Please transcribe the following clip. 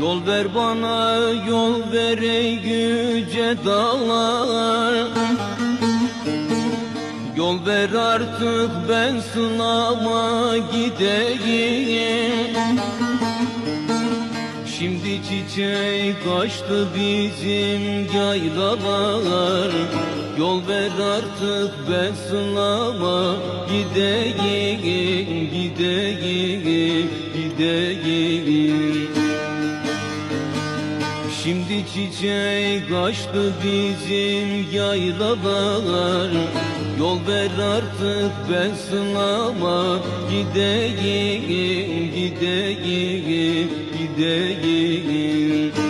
Yol ver bana yol ver ey yüce dağlar. Yol ver artık ben sınava gideyim. Şimdi çiçek açtı bizim yaylalar. Yol ver artık ben sınava gideyim Gideyim, gideyim Şimdi çiçek açtı bizim yaylalar Yol ver artık ben sınava gideyim Gideyim, gideyim